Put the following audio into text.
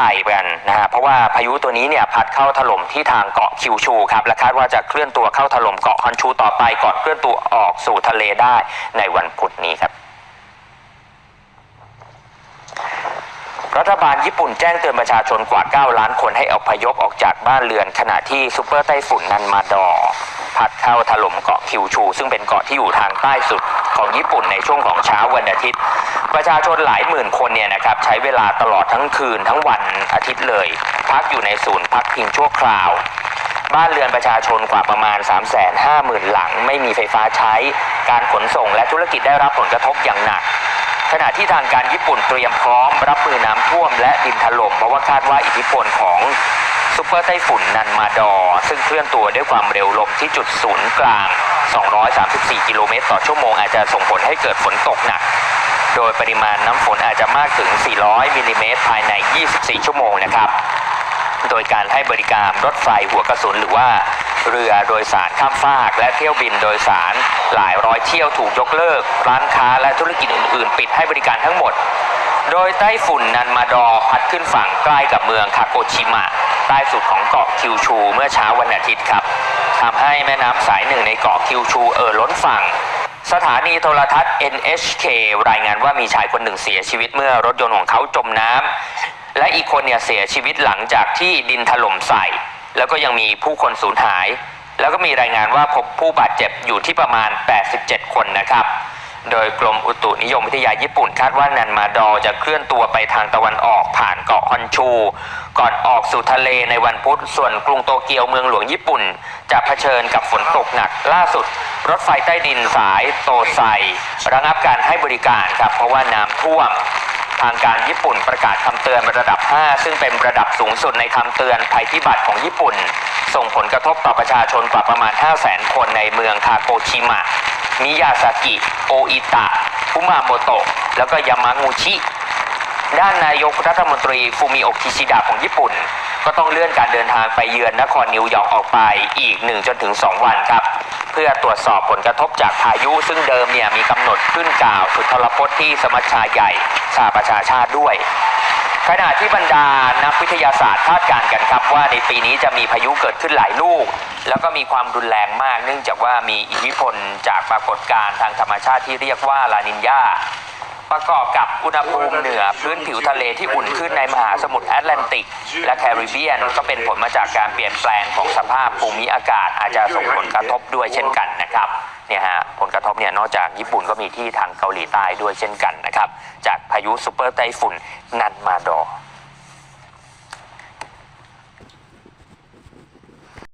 ไทยกันนะฮะเพราะว่าพายุตัวนี้เนี่ยพัดเข้าถล่มที่ทางเกาะคิวชูครับและคาดว่าจะเคลื่อนตัวเข้าถล่มเกาะฮอนชูต่อไปก่อนเคลื่อนตัวออกสู่ทะเลได้ในวันพุธนี้ครับรัฐบาลญี่ปุ่นแจ้งเตือนประชาชนกว่า 9 ล้านคนให้อพยพออกจากบ้านเรือน ขณะที่ซูเปอร์ไต้ฝุ่นนันมาดอ พัดเข้าถล่มเกาะคิวชู ซึ่งเป็นเกาะที่อยู่ทางใต้สุดของญี่ปุ่นในช่วงของเช้าวันอาทิตย์ ประชาชนหลายหมื่นคนเนี่ยนะครับใช้เวลาตลอดทั้งคืนทั้งวันอาทิตย์เลย พักอยู่ในศูนย์พักพิงชั่วคราว บ้านเรือนประชาชนกว่าประมาณ 3 5 0 0 0 0 หลัง ไม่มีไฟฟ้าใช้ การขนส่งและธุรกิจได้รับผลกระทบอย่างหนัก ขณะที่ทางการญี่ปุ่นเตรียมพร้อม รับมือน้ำท่วมและดินถล่มเพราะว่าคาดว่าอิทธิพลของซุปเปอร์ไต้ฝุ่นนันมาดอ ซึ่งเคลื่อนตัวด้วยความเร็วลมที่จุดศูนย์กลาง 234 กิโลเมตรต่อชั่วโมงอาจจะส่งผลให้เกิดฝนตกหนัก โดยปริมาณน้ำฝนอาจจะมากถึง 400 มิลลิเมตรภายใน 24 ชั่วโมงนะครับ โดยการให้บริการรถไฟหัวกระสุนหรือว่าเรือโดยสารข้ามฟาก และเที่ยวบินโดยสารหลายร้อยเที่ยวถูกยกเลิก ร้านค้าและธุรกิจอื่น ๆ ปิดให้บริการทั้งหมด โดยไต้ฝุ่นนันมาดอพัดขึ้นฝั่งใกล้กับเมืองคาโกชิมะใต้สุดของเกาะคิวชู เมื่อเช้าวันอาทิตย์ครับทำให้แม่น้ำสายหนึ่งในเกาะคิวชูเอ่อล้นฝั่ง สถานีโทรทัศน์ NHK รายงานว่ามีชายคนหนึ่งเสียชีวิตเมื่อรถยนต์ของเขาจมน้ำและอีกคนเนี่ยเสียชีวิตหลังจากที่ดินถล่มใส่ แล้วก็ยังมีผู้คนสูญหาย แล้วก็มีรายงานว่าพบผู้บาดเจ็บอยู่ที่ประมาณ 87 คนนะครับ โดยกรมอุตุนิยมวิทยาญี่ปุ่นคาดว่านันมาดอจะเคลื่อนตัวไปทางตะวันออกผ่านเกาะฮอนชู ก่อนออกสู่ทะเลในวันพุธ ส่วนกรุงโตเกียวเมืองหลวงญี่ปุ่นจะเผชิญกับฝนตกหนักล่าสุด รถไฟใต้ดินสายโตไซระงับการให้บริการครับเพราะว่าน้ำท่วมทางการญี่ปุ่นประกาศคำเตือนระดับ 5 ซึ่งเป็นระดับสูงสุดในคำเตือนภัยพิบัติของญี่ปุ่น ส่งผลกระทบต่อประชาชนกว่าประมาณ 5 0 0 0 0 0 คนในเมืองคาโกชิมะ มิยาซากิ โออิตะฟุมาโมโตะ แล้วก็ยามางูชิ ด้านนายกรัฐมนตรีฟูมิโอกิชิดะของญี่ปุ่น ก็ต้องเลื่อนการเดินทางไปเยือนนครนิวยอร์กออกไปอีก 1 จนถึง 2 วันครับ เพื่อตรวจสอบผลกระทบจากพายุ ซึ่งเดิมเนี่ยมีกำหนดขึ้นกล่าวสุดทรพจน์ที่สมัชชาใหญ่สหประชาชาติด้วย ขณะที่บรรดานักวิทยาศาสตร์คาดการณ์กันครับว่าในปีนี้จะมีพายุเกิดขึ้นหลายลูก แล้วก็มีความรุนแรงมาก เนื่องจากว่ามีอิทธิพลจากปรากฏการณ์ทางธรรมชาติที่เรียกว่าลานินยาประกอบกับอุณหภูมิเหนือพื้นผิวทะเลที่อุ่นขึ้นในมหาสมุทรแอตแลนติก และแคริบเบียนก็เป็นผลมาจากการเปลี่ยนแปลงของสภาพภูมิอากาศอาจจะส่งผลกระทบด้วยเช่นกันนะครับ เนี่ยฮะผลกระทบเนี่ยนอกจากญี่ปุ่นก็มีที่ทางเกาหลีใต้ด้วยเช่นกันนะครับจากพายุซูเปอร์ไต้ฝุ่นนันมาดอ